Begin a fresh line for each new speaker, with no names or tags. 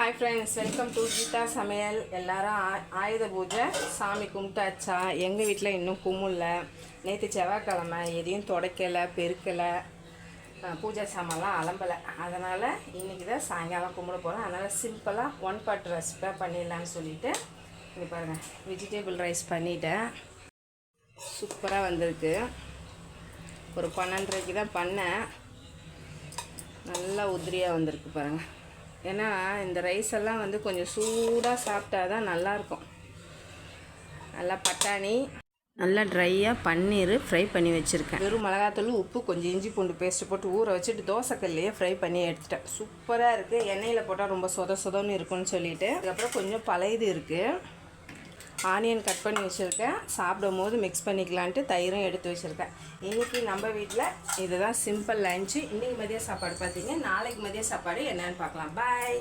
Hi friends welcome to Geetha சமையல் எல்லாரும் ஆ- ஆயுத பூஜை சாமி கும்பிட்டாச்சா? எங்கள் வீட்டில் இன்னும் கும்பிடல நேற்று செவ்வாய்க்கிழமை எதையும் துடைக்கலை பெருக்கலை. பூஜை சாமான்லாம் அலம்பலை. அதனால் இன்றைக்கி தான் சாயங்காலம் கும்பிட போகிறோம் அதனால் சிம்பிளாக ஒன் பாட் ரெசிபியாக பண்ணிடலான்னு சொல்லிவிட்டு இங்கே பாருங்கள் வெஜிடேபிள் ரைஸ் பண்ணிட்டேன். சூப்பராக வந்திருக்கு. ஒரு பன்னெண்டரைக்கு தான் பண்ணேன். நல்லா உதிரியாக வந்திருக்கு பாருங்கள் ஏன்னா இந்த ரைஸ் எல்லாம் வந்து கொஞ்சம் சூடாக சாப்பிட்டா தான் நல்லாயிருக்கும். நல்லா பட்டாணி நல்லா ட்ரையாக பன்னீர் ஃப்ரை பண்ணி வச்சுருக்கேன். வெறும் மிளகாத்தூள் உப்பு கொஞ்சம் இஞ்சி பூண்டு பேஸ்ட் போட்டு ஊற வச்சுட்டு தோசைக்கல்லையே ஃப்ரை பண்ணி எடுத்துட்டேன். சூப்பராக இருக்குது எண்ணெயில் போட்டால் ரொம்ப சொத சொதன்னு இருக்கும்னு சொல்லிட்டு. அதுக்கப்புறம் கொஞ்சம் பழையது இருக்குது ஆனியன் கட் பண்ணி வச்சுருக்கேன். சாப்பிடும் போது மிக்ஸ் பண்ணிக்கலான்ட்டு தயிரும் எடுத்து வச்சுருக்கேன். இன்றைக்கி நம்ம வீட்டில் இதுதான் சிம்பிள் லஞ்சு இன்றைக்கி மதிய சாப்பாடு பார்த்தீங்க. நாளைக்கு மதிய சாப்பாடு என்னன்னு பார்க்கலாம். பாய்